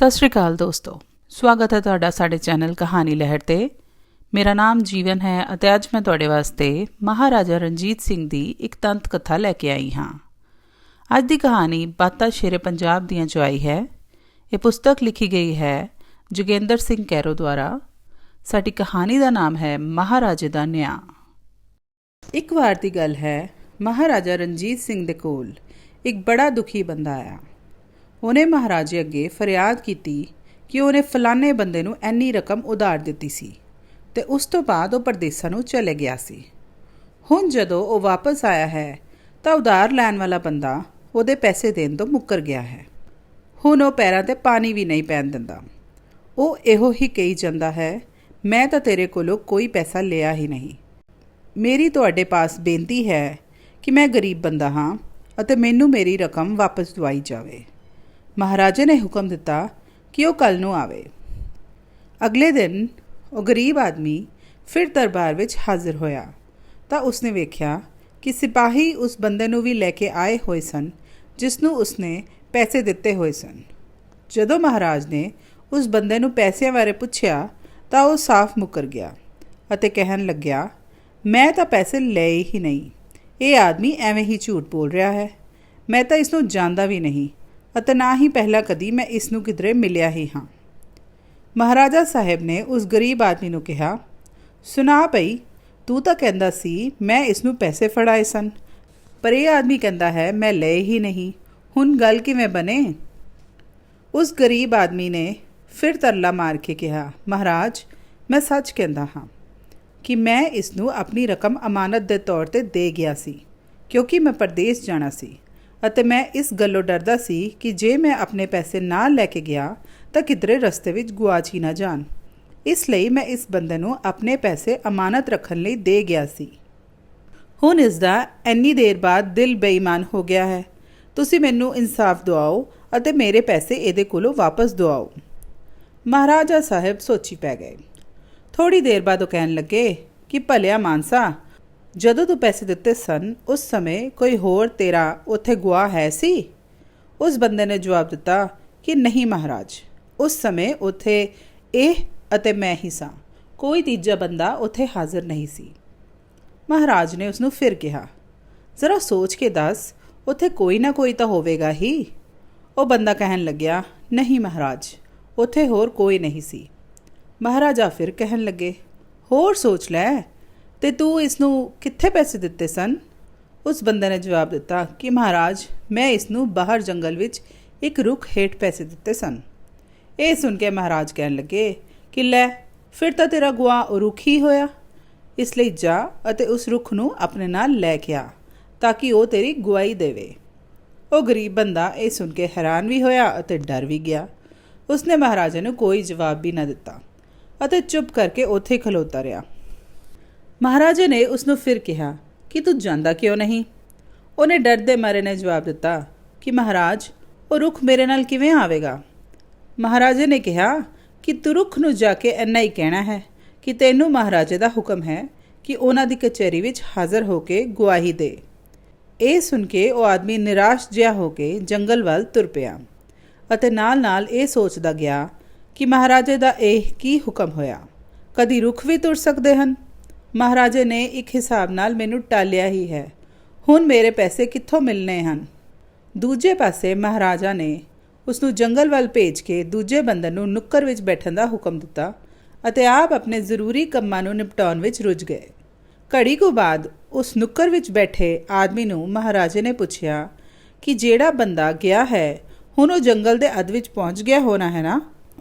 ਸਤਿ ਸ਼੍ਰੀ ਅਕਾਲ ਦੋਸਤੋ। ਸਵਾਗਤ ਹੈ ਤੁਹਾਡਾ ਸਾਡੇ ਚੈਨਲ ਕਹਾਣੀ ਲਹਿਰ ਤੇ। ਮੇਰਾ ਨਾਮ ਜੀਵਨ ਹੈ ਅਤੇ ਅੱਜ ਮੈਂ ਤੁਹਾਡੇ ਵਾਸਤੇ ਮਹਾਰਾਜਾ ਰਣਜੀਤ ਸਿੰਘ ਦੀ ਇੱਕ ਤੰਤ ਕਥਾ ਲੈ ਕੇ ਆਈ ਹਾਂ। ਅੱਜ ਦੀ ਕਹਾਣੀ ਬਾਤਾ ਸ਼ੇਰੇ ਪੰਜਾਬ ਦੀਆਂ ਜੋ ਆਈ ਹੈ। ਇਹ ਪੁਸਤਕ ਲਿਖੀ ਗਈ ਹੈ ਜੋਗਿੰਦਰ ਸਿੰਘ ਕੈਰੋ ਦੁਆਰਾ। ਸਾਡੀ ਕਹਾਣੀ ਦਾ ਨਾਮ ਹੈ ਮਹਾਰਾਜੇ ਦਾ ਨਿਆਂ। ਇੱਕ ਵਾਰ ਦੀ ਗੱਲ ਹੈ, ਮਹਾਰਾਜਾ ਰਣਜੀਤ ਸਿੰਘ ਦੇ ਕੋਲ ਇੱਕ ਬੜਾ ਦੁਖੀ ਬੰਦਾ ਆਇਆ। ਉਹਨੇ ਮਹਾਰਾਜੇ ਅੱਗੇ ਫਰਿਆਦ ਕੀਤੀ ਕਿ ਉਹਨੇ ਫਲਾਣੇ ਬੰਦੇ ਨੂੰ ਐਨੀ ਰਕਮ ਉਧਾਰ ਦਿੱਤੀ ਸੀ ਤੇ ਉਸ ਤੋਂ ਬਾਅਦ ਉਹ ਪਰਦੇਸਾਂ ਨੂੰ ਚਲੇ ਗਿਆ ਸੀ। ਹੁਣ ਜਦੋਂ ਉਹ ਵਾਪਸ ਆਇਆ ਹੈ, ਤਾਂ ਉਧਾਰ ਲੈਣ ਵਾਲਾ ਬੰਦਾ ਉਹਦੇ ਪੈਸੇ ਦੇਣ ਤੋਂ ਮੁੱਕਰ ਗਿਆ ਹੈ। ਹੁਣ ਉਹ ਪੈਰਾਂ ਤੇ ਪਾਣੀ ਵੀ ਨਹੀਂ ਪੈਣ ਦਿੰਦਾ। ਉਹ ਇਹੋ ਹੀ ਕਹੀ ਜਾਂਦਾ ਹੈ, ਮੈਂ ਤਾਂ ਤੇਰੇ ਕੋਲੋਂ ਕੋਈ ਪੈਸਾ ਲਿਆ ਹੀ ਨਹੀਂ। ਮੇਰੀ ਤੁਹਾਡੇ ਪਾਸ ਬੇਨਤੀ ਹੈ ਕਿ ਮੈਂ ਗਰੀਬ ਬੰਦਾ ਹਾਂ ਅਤੇ ਮੈਨੂੰ ਮੇਰੀ ਰਕਮ ਵਾਪਸ ਦਵਾਈ ਜਾਵੇ। ਮਹਾਰਾਜੇ ਨੇ ਹੁਕਮ ਦਿੱਤਾ ਕਿ ਉਹ ਕੱਲ ਨੂੰ ਆਵੇ। ਅਗਲੇ ਦਿਨ ਉਹ ਗਰੀਬ ਆਦਮੀ ਫਿਰ ਦਰਬਾਰ ਵਿੱਚ ਹਾਜ਼ਰ ਹੋਇਆ। ਤਾਂ ਉਸਨੇ ਵੇਖਿਆ ਕਿ ਸਿਪਾਹੀ ਉਸ ਬੰਦੇ ਨੂੰ ਵੀ ਲੈ ਕੇ ਆਏ ਹੋਏ ਸਨ, ਜਿਸ ਨੂੰ ਉਸਨੇ ਪੈਸੇ ਦਿੱਤੇ ਹੋਏ ਸਨ। ਜਦੋਂ ਮਹਾਰਾਜ ਨੇ ਉਸ ਬੰਦੇ ਨੂੰ ਪੈਸਿਆਂ ਬਾਰੇ ਪੁੱਛਿਆ, ਤਾਂ ਉਹ ਸਾਫ਼ ਮੁਕਰ ਗਿਆ ਅਤੇ ਕਹਿਣ ਲੱਗਿਆ, ਮੈਂ ਤਾਂ ਪੈਸੇ ਲਏ ਹੀ ਨਹੀਂ। ਇਹ ਆਦਮੀ ਐਵੇਂ ਹੀ ਝੂਠ ਬੋਲ ਰਿਹਾ ਹੈ। ਮੈਂ ਤਾਂ ਇਸ ਨੂੰ ਜਾਣਦਾ ਵੀ ਨਹੀਂ। ਅਤੇ ਨਾ ਹੀ ਪਹਿਲਾਂ ਕਦੀ ਮੈਂ ਇਸ ਨੂੰ ਕਿਧਰੇ ਮਿਲਿਆ ਹੀ ਹਾਂ। ਮਹਾਰਾਜਾ ਸਾਹਿਬ ਨੇ ਉਸ ਗਰੀਬ ਆਦਮੀ ਨੂੰ ਕਿਹਾ, ਸੁਣਾ ਭਈ, ਤੂੰ ਤਾਂ ਕਹਿੰਦਾ ਸੀ, ਮੈਂ ਇਸ ਨੂੰ ਪੈਸੇ ਫੜਾਏ ਸਨ, ਪਰ ਇਹ ਆਦਮੀ ਕਹਿੰਦਾ ਹੈ, ਮੈਂ ਲਏ ਹੀ ਨਹੀਂ, ਹੁਣ ਗੱਲ ਕਿਵੇਂ ਬਣੇ? ਉਸ ਗਰੀਬ ਆਦਮੀ ਨੇ ਫਿਰ ਤਰਲਾ ਮਾਰ ਕੇ ਕਿਹਾ, ਮਹਾਰਾਜ, ਮੈਂ ਸੱਚ ਕਹਿੰਦਾ ਹਾਂ ਕਿ ਮੈਂ ਇਸ ਨੂੰ ਆਪਣੀ ਰਕਮ ਅਮਾਨਤ ਦੇ ਤੌਰ ਤੇ ਦੇ ਗਿਆ ਸੀ, ਕਿਉਂਕਿ ਮੈਂ ਪਰਦੇਸ ਜਾਣਾ ਸੀ ਅਤੇ ਮੈਂ ਇਸ ਗੱਲੋਂ ਡਰਦਾ ਸੀ ਕਿ ਜੇ ਮੈਂ ਆਪਣੇ ਪੈਸੇ ਨਾਲ ਲੈ ਕੇ ਗਿਆ ਤਾਂ ਕਿਧਰੇ ਰਸਤੇ ਵਿੱਚ ਗੁਆਚ ਹੀ ਨਾ ਜਾਣ। ਇਸ ਲਈ ਮੈਂ ਇਸ ਬੰਦੇ ਨੂੰ ਆਪਣੇ ਪੈਸੇ ਅਮਾਨਤ ਰੱਖਣ ਲਈ ਦੇ ਗਿਆ ਸੀ। ਹੁਣ ਇਸ ਦਾ ਇੰਨੀ ਦੇਰ ਬਾਅਦ ਦਿਲ ਬੇਈਮਾਨ ਹੋ ਗਿਆ ਹੈ। ਤੁਸੀਂ ਮੈਨੂੰ ਇਨਸਾਫ ਦਿਵਾਓ ਅਤੇ ਮੇਰੇ ਪੈਸੇ ਇਹਦੇ ਕੋਲੋਂ ਵਾਪਸ ਦਿਵਾਓ। ਮਹਾਰਾਜਾ ਸਾਹਿਬ ਸੋਚੀ ਪੈ ਗਏ। ਥੋੜੀ ਦੇਰ ਬਾਅਦ ਉਹ ਕਹਿਣ ਲੱਗੇ ਕਿ ਭਲਿਆ ਮਾਨਸਾ ਜਦੋਂ ਤੂੰ ਪੈਸੇ ਦਿੱਤੇ ਸਨ, ਉਸ ਸਮੇਂ ਕੋਈ ਹੋਰ ਤੇਰਾ ਉੱਥੇ ਗੁਆ ਹੈ ਸੀ? ਉਸ ਬੰਦੇ ਨੇ ਜਵਾਬ ਦਿੱਤਾ ਕਿ ਨਹੀਂ ਮਹਾਰਾਜ, ਉਸ ਸਮੇਂ ਉੱਥੇ ਇਹ ਅਤੇ ਮੈਂ ਹੀ ਸਾਂ। ਕੋਈ ਤੀਜਾ ਬੰਦਾ ਉੱਥੇ ਹਾਜ਼ਰ ਨਹੀਂ ਸੀ। ਮਹਾਰਾਜ ਨੇ ਉਸ ਨੂੰ ਫਿਰ ਕਿਹਾ, ਜ਼ਰਾ ਸੋਚ ਕੇ ਦੱਸ, ਉੱਥੇ ਕੋਈ ਨਾ ਕੋਈ ਤਾਂ ਹੋਵੇਗਾ ਹੀ। ਉਹ ਬੰਦਾ ਕਹਿਣ ਲੱਗਿਆ, ਨਹੀਂ ਮਹਾਰਾਜ, ਉੱਥੇ ਹੋਰ ਕੋਈ ਨਹੀਂ ਸੀ। ਮਹਾਰਾਜਾ ਫਿਰ ਕਹਿਣ ਲੱਗੇ, ਹੋਰ ਸੋਚ ਲੈ ਤੇ ਤੂੰ ਇਸ ਨੂੰ ਕਿੱਥੇ ਪੈਸੇ ਦਿੱਤੇ ਸਨ? ਉਸ ਬੰਦੇ ਨੇ ਜਵਾਬ ਦਿੱਤਾ ਕਿ ਮਹਾਰਾਜ, ਮੈਂ ਇਸ ਨੂੰ ਬਾਹਰ ਜੰਗਲ ਵਿੱਚ ਇੱਕ ਰੁੱਖ ਹੇਠ ਪੈਸੇ ਦਿੱਤੇ ਸਨ। ਇਹ ਸੁਣ ਕੇ ਮਹਾਰਾਜ ਕਹਿਣ ਲੱਗੇ ਕਿ ਲੈ, ਫਿਰ ਤਾਂ ਤੇਰਾ ਗੁਆ ਉਹ ਰੁੱਖ ਹੀ ਹੋਇਆ। ਇਸ ਲਈ ਜਾ ਅਤੇ ਉਸ ਰੁੱਖ ਨੂੰ ਆਪਣੇ ਨਾਲ ਲੈ ਕੇ ਆ, ਤਾਂ ਕਿ ਉਹ ਤੇਰੀ ਗੁਆਈ ਦੇਵੇ। ਉਹ ਗਰੀਬ ਬੰਦਾ ਇਹ ਸੁਣ ਕੇ ਹੈਰਾਨ ਵੀ ਹੋਇਆ ਅਤੇ ਡਰ ਵੀ ਗਿਆ। ਉਸਨੇ ਮਹਾਰਾਜਾ ਨੂੰ ਕੋਈ ਜਵਾਬ ਵੀ ਨਾ ਦਿੱਤਾ ਅਤੇ ਚੁੱਪ ਕਰਕੇ ਉੱਥੇ ਖਲੋਤਾ ਰਿਹਾ। ਮਹਾਰਾਜੇ ਨੇ ਉਸ ਨੂੰ ਫਿਰ ਕਿਹਾ, ਕਿ ਤੂੰ ਜਾਂਦਾ ਕਿਉਂ ਨਹੀਂ? ਉਹਨੇ ਡਰਦੇ ਮਾਰੇ ਨੇ ਜਵਾਬ ਦਿੱਤਾ, ਕਿ ਮਹਾਰਾਜ, ਉਹ ਰੁੱਖ ਮੇਰੇ ਨਾਲ ਕਿਵੇਂ ਆਵੇਗਾ? ਮਹਾਰਾਜੇ ਨੇ ਕਿਹਾ, ਕਿ ਤੂੰ ਰੁੱਖ ਨੂੰ ਜਾ ਕੇ ਇੰਨਾ ਹੀ ਕਹਿਣਾ ਹੈ ਕਿ ਤੈਨੂੰ ਮਹਾਰਾਜੇ ਦਾ ਹੁਕਮ ਹੈ ਕਿ ਉਹਨਾਂ ਦੀ ਕਚਹਿਰੀ ਵਿੱਚ ਹਾਜ਼ਰ ਹੋ ਕੇ ਗਵਾਹੀ ਦੇ। ਇਹ ਸੁਣ ਕੇ ਉਹ ਆਦਮੀ ਨਿਰਾਸ਼ ਜਿਹਾ ਹੋ ਕੇ ਜੰਗਲ ਵੱਲ ਤੁਰ ਪਿਆ ਅਤੇ ਨਾਲ-ਨਾਲ ਇਹ ਸੋਚਦਾ ਗਿਆ ਕਿ ਮਹਾਰਾਜੇ ਦਾ ਇਹ ਕੀ ਹੁਕਮ ਹੋਇਆ? ਕਦੀ ਰੁੱਖ ਵੀ ਤੁਰ ਸਕਦੇ ਹਨ? ਮਹਾਰਾਜੇ ਨੇ ਇੱਕ ਹਿਸਾਬ ਨਾਲ ਮੈਨੂੰ ਟਾਲਿਆ ਹੀ ਹੈ। ਹੁਣ ਮੇਰੇ ਪੈਸੇ ਕਿੱਥੋਂ ਮਿਲਨੇ ਹਨ? ਦੂਜੇ ਪਾਸੇ ਮਹਾਰਾਜਾ ਨੇ ਉਸ ਨੂੰ ਜੰਗਲ ਵੱਲ ਭੇਜ ਕੇ ਦੂਜੇ ਬੰਦੇ ਨੂੰ ਨੁੱਕਰ ਵਿੱਚ ਬੈਠਣ ਦਾ ਹੁਕਮ ਦਿੱਤਾ ਅਤੇ ਆਪ ਆਪਣੇ ਜ਼ਰੂਰੀ ਕੰਮਾਂ ਨੂੰ ਨਿਪਟਾਉਣ ਵਿੱਚ ਰੁੱਝ ਗਏ। ਘੜੀ ਕੁ ਬਾਅਦ ਉਸ ਨੁੱਕਰ ਵਿੱਚ ਬੈਠੇ ਆਦਮੀ ਨੂੰ ਮਹਾਰਾਜੇ ਨੇ ਪੁੱਛਿਆ ਕਿ ਜਿਹੜਾ ਬੰਦਾ ਗਿਆ ਹੈ, ਹੁਣ ਉਹ ਜੰਗਲ ਦੇ ਅੱਧ ਵਿੱਚ ਪਹੁੰਚ ਗਿਆ ਹੋਣਾ ਹੈ ਨਾ?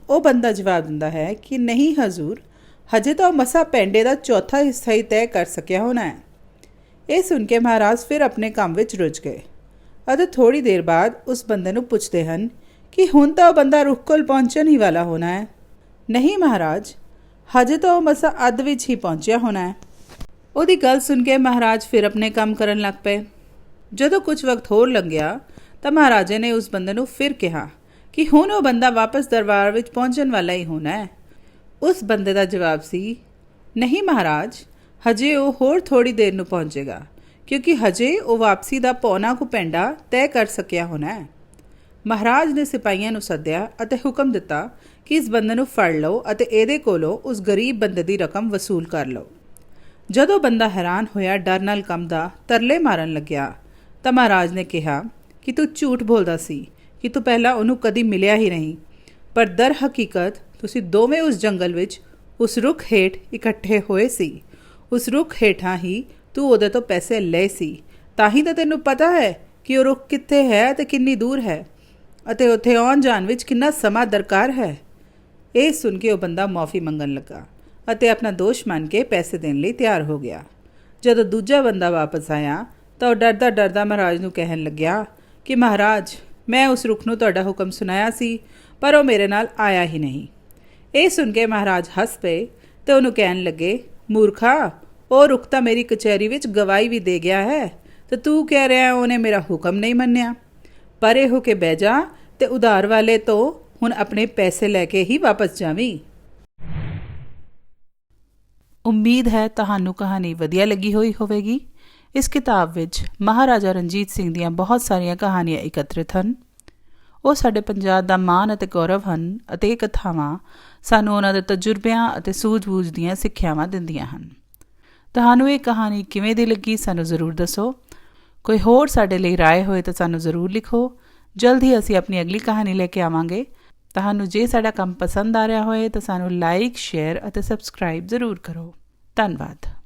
ਉਹ ਬੰਦਾ ਜਵਾਬ ਦਿੰਦਾ ਹੈ ਕਿ ਨਹੀਂ ਹਜ਼ੂਰ ਹਜੇ ਤਾਂ ਉਹ ਮਸਾ ਪੈਂਡੇ ਦਾ ਚੌਥਾ ਹਿੱਸਾ ਹੀ ਤੈਅ ਕਰ ਸਕਿਆ ਹੋਣਾ ਹੈ। ਇਹ ਸੁਣ ਕੇ ਮਹਾਰਾਜ ਫਿਰ ਆਪਣੇ ਕੰਮ ਵਿੱਚ ਰੁੱਝ ਗਏ। ਅਤੇ ਥੋੜੀ ਦੇਰ ਬਾਅਦ ਉਸ ਬੰਦੇ ਨੂੰ ਪੁੱਛਦੇ ਹਨ ਕਿ ਹੁਣ ਤਾਂ ਉਹ ਬੰਦਾ ਰੁੱਖ ਕੋਲ ਪਹੁੰਚਣ ਹੀ ਵਾਲਾ ਹੋਣਾ ਹੈ। ਨਹੀਂ ਮਹਾਰਾਜ, ਹਜੇ ਤਾਂ ਉਹ ਮਸਾ ਅੱਧ ਵਿੱਚ ਹੀ ਪਹੁੰਚਿਆ ਹੋਣਾ ਹੈ। ਉਹਦੀ ਗੱਲ ਸੁਣ ਕੇ ਮਹਾਰਾਜ ਫਿਰ ਆਪਣੇ ਕੰਮ ਕਰਨ ਲੱਗ ਪਏ। ਜਦੋਂ ਕੁਝ ਵਕਤ ਹੋਰ ਲੰਘਿਆ ਤਾਂ ਮਹਾਰਾਜੇ ਨੇ ਉਸ ਬੰਦੇ ਨੂੰ ਫਿਰ ਕਿਹਾ ਕਿ ਹੁਣ ਉਹ ਬੰਦਾ ਵਾਪਸ ਦਰਬਾਰ ਵਿੱਚ ਪਹੁੰਚਣ ਵਾਲਾ ਹੀ ਹੋਣਾ ਹੈ। ਉਸ ਬੰਦੇ ਦਾ ਜਵਾਬ ਸੀ, ਨਹੀਂ ਮਹਾਰਾਜ, ਹਜੇ ਉਹ ਹੋਰ ਥੋੜੀ ਦੇਰ ਨੂੰ ਪਹੁੰਚੇਗਾ, ਕਿਉਂਕਿ ਹਜੇ ਉਹ ਵਾਪਸੀ ਦਾ ਪੌਣਾ ਕੁ ਪੈਂਡਾ ਤੈਅ ਕਰ ਸਕਿਆ ਹੋਣਾ ਹੈ। ਮਹਾਰਾਜ ਨੇ ਸਿਪਾਹੀਆਂ ਨੂੰ ਸੱਦਿਆ ਅਤੇ ਹੁਕਮ ਦਿੱਤਾ ਕਿ ਇਸ ਬੰਦੇ ਨੂੰ ਫੜ ਲਓ ਅਤੇ ਇਹਦੇ ਕੋਲੋਂ ਉਸ ਗਰੀਬ ਬੰਦੇ ਦੀ ਰਕਮ ਵਸੂਲ ਕਰ ਲਓ। ਜਦੋਂ ਬੰਦਾ ਹੈਰਾਨ ਹੋਇਆ, ਡਰ ਨਾਲ ਕੰਮ ਦਾ ਤਰਲੇ ਮਾਰਨ ਲੱਗਿਆ, ਤਾਂ ਮਹਾਰਾਜ ਨੇ ਕਿਹਾ, ਕਿ ਤੂੰ ਝੂਠ ਬੋਲਦਾ ਸੀ, ਕਿ ਤੂੰ ਪਹਿਲਾਂ ਉਹਨੂੰ ਕਦੀ ਮਿਲਿਆ ਹੀ ਨਹੀਂ, ਪਰ ਦਰ ਹਕੀਕਤ ਤੁਸੀਂ ਦੋਵੇਂ ਉਸ ਜੰਗਲ ਵਿੱਚ ਉਸ ਰੁੱਖ ਹੇਠ ਇਕੱਠੇ ਹੋਏ ਸੀ। ਉਸ ਰੁੱਖ ਹੇਠਾਂ ਹੀ ਤੂੰ ਉਹਦੇ ਤੋਂ ਪੈਸੇ ਲਏ ਸੀ। ਤਾਂ ਹੀ ਤਾਂ ਤੈਨੂੰ ਪਤਾ ਹੈ ਕਿ ਉਹ ਰੁੱਖ ਕਿੱਥੇ ਹੈ ਤੇ ਕਿੰਨੀ ਦੂਰ ਹੈ ਅਤੇ ਉੱਥੇ ਆਉਣ ਜਾਣ ਵਿੱਚ ਕਿੰਨਾ ਸਮਾਂ ਦਰਕਾਰ ਹੈ। ਇਹ ਸੁਣ ਕੇ ਉਹ ਬੰਦਾ ਮਾਫੀ ਮੰਗਣ ਲੱਗਾ ਅਤੇ ਆਪਣਾ ਦੋਸ਼ ਮੰਨ ਕੇ ਪੈਸੇ ਦੇਣ ਲਈ ਤਿਆਰ ਹੋ ਗਿਆ। ਜਦੋਂ ਦੂਜਾ ਬੰਦਾ ਵਾਪਸ ਆਇਆ ਤਾਂ ਉਹ ਡਰਦਾ ਡਰਦਾ ਮਹਾਰਾਜ ਨੂੰ ਕਹਿਣ ਲੱਗਿਆ ਕਿ ਮਹਾਰਾਜ, ਮੈਂ ਉਸ ਰੁੱਖ ਨੂੰ ਤੁਹਾਡਾ ਹੁਕਮ ਸੁਣਾਇਆ ਸੀ, ਪਰ ਉਹ ਮੇਰੇ ਨਾਲ ਆਇਆ ਹੀ ਨਹੀਂ। ਇਹ ਸੁਣ ਕੇ ਮਹਾਰਾਜ ਹੱਸ ਪਏ ਤੇ ਉਹਨੂੰ ਕਹਿਣ ਲੱਗੇ, ਮੂਰਖਾ, ਉਹ ਰੁੱਖ ਤਾਂ ਮੇਰੀ ਕਚਹਿਰੀ ਵਿੱਚ ਗਵਾਹੀ ਵੀ ਦੇ ਗਿਆ ਹੈ ਤੇ ਤੂੰ ਕਹਿ ਰਿਹਾ ਉਹਨੇ ਮੇਰਾ ਹੁਕਮ ਨਹੀਂ ਮੰਨਿਆ। ਪਰੇ ਹੋ ਕੇ ਬਹਿ ਜਾ ਤੇ ਉਧਾਰ ਵਾਲੇ ਤੋਂ ਹੁਣ ਆਪਣੇ ਪੈਸੇ ਲੈ ਕੇ ਹੀ ਵਾਪਸ ਜਾਵੀਂ। ਉਮੀਦ ਹੈ ਤੁਹਾਨੂੰ ਕਹਾਣੀ ਵਧੀਆ ਲੱਗੀ ਹੋਈ ਹੋਵੇਗੀ। ਇਸ ਕਿਤਾਬ ਵਿੱਚ ਮਹਾਰਾਜਾ ਰਣਜੀਤ ਸਿੰਘ ਦੀਆਂ ਬਹੁਤ ਸਾਰੀਆਂ ਕਹਾਣੀਆਂ ਇਕੱਤਰਿਤ ਹਨ। ਉਹ ਸਾਡੇ ਪੰਜਾਬ ਦਾ ਮਾਣ ਅਤੇ ਗੌਰਵ ਹਨ ਅਤੇ ਇਹ ਕਥਾਵਾਂ ਸਾਨੂੰ ਉਹਨਾਂ ਦੇ ਤਜਰਬਿਆਂ ਅਤੇ ਸੂਝ-ਬੂਝ ਦੀਆਂ ਸਿੱਖਿਆਵਾਂ ਦਿੰਦੀਆਂ ਹਨ। ਤੁਹਾਨੂੰ ਇਹ ਕਹਾਣੀ ਕਿਵੇਂ ਦੀ ਲੱਗੀ ਸਾਨੂੰ ਜ਼ਰੂਰ ਦੱਸੋ। ਕੋਈ ਹੋਰ ਸਾਡੇ ਲਈ ਰਾਏ ਹੋਏ ਤਾਂ ਸਾਨੂੰ ਜ਼ਰੂਰ ਲਿਖੋ। ਜਲਦ ਹੀ ਅਸੀਂ ਆਪਣੀ ਅਗਲੀ ਕਹਾਣੀ ਲੈ ਕੇ ਆਵਾਂਗੇ। ਤੁਹਾਨੂੰ ਜੇ ਸਾਡਾ ਕੰਮ ਪਸੰਦ ਆ ਰਿਹਾ ਹੋਏ ਤਾਂ ਸਾਨੂੰ ਲਾਈਕ, ਸ਼ੇਅਰ ਅਤੇ ਸਬਸਕ੍ਰਾਈਬ ਜ਼ਰੂਰ ਕਰੋ। ਧੰਨਵਾਦ।